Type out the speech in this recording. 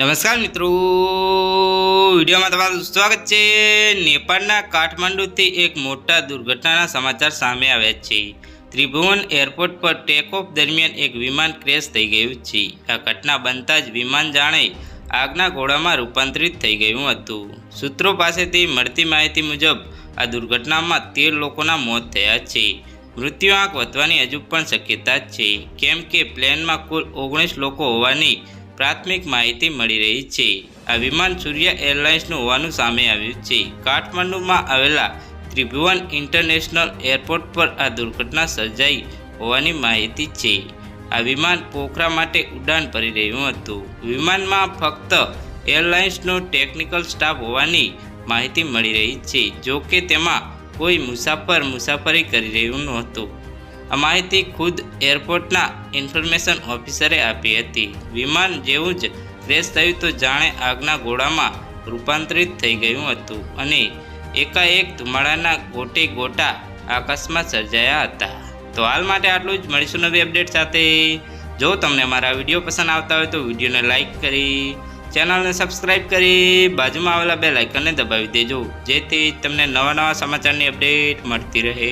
નમસ્કાર મિત્રો. વિડીયોમાં તમારું સ્વાગત છે. નેપાળના કાઠમાંડુથી એક મોટા દુર્ઘટનાના સમાચાર સામે આવ્યા છે. ત્રિભુવન એરપોર્ટ પર ટેકઓફ દરમિયાન એક વિમાન ક્રેશ થઈ ગયું છે. આ ઘટના બનતા જ વિમાન જાણે આગના ઘોડામાં રૂપાંતરિત થઈ ગયું હતું. સૂત્રો પાસેથી મળતી માહિતી મુજબ, આ દુર્ઘટનામાં તેર લોકોના મોત થયા છે. મૃત્યુ આંક વધવાની હજુ પણ શક્યતા છે. કેમ કે પ્લેનમાં કુલ ઓગણીસ લોકો હોવાની પ્રાથમિક માહિતી મળી રહી છે. આ વિમાન સૂર્ય એરલાઇન્સનું હોવાનું સામે આવ્યું છે. કાઠમંડુમાં આવેલા ત્રિભુવન ઇન્ટરનેશનલ એરપોર્ટ પર આ દુર્ઘટના સર્જાઈ હોવાની માહિતી છે. આ વિમાન પોખરા માટે ઉડાન ભરી રહ્યું હતું. વિમાનમાં ફક્ત એરલાઇન્સનો ટેકનિકલ સ્ટાફ હોવાની માહિતી મળી રહી છે જો કે તેમાં કોઈ મુસાફર મુસાફરી કરી રહ્યું નહોતું. આ માહિતી ખુદ એરપોર્ટના ઇન્ફોર્મેશન ઓફિસરે આપી હતી. વિમાન જેવું જ ક્રેશ થયું તો જાણે આગના ગોળામાં રૂપાંતરિત થઈ ગયું હતું અને એકાએક ધુમાડાના ગોટે ગોટા આકાશમાં સર્જાયા હતા. તો હાલ માટે આટલું જ. મળીશું નવી અપડેટ સાથે. જો તમને મારા વીડિયો પસંદ આવતા હોય તો વિડીયોને લાઇક કરી, ચેનલને સબસ્ક્રાઈબ કરી, બાજુમાં આવેલા બે લાઇકનને દબાવી દેજો. જેથી તમને નવા નવા સમાચારની અપડેટ મળતી રહે.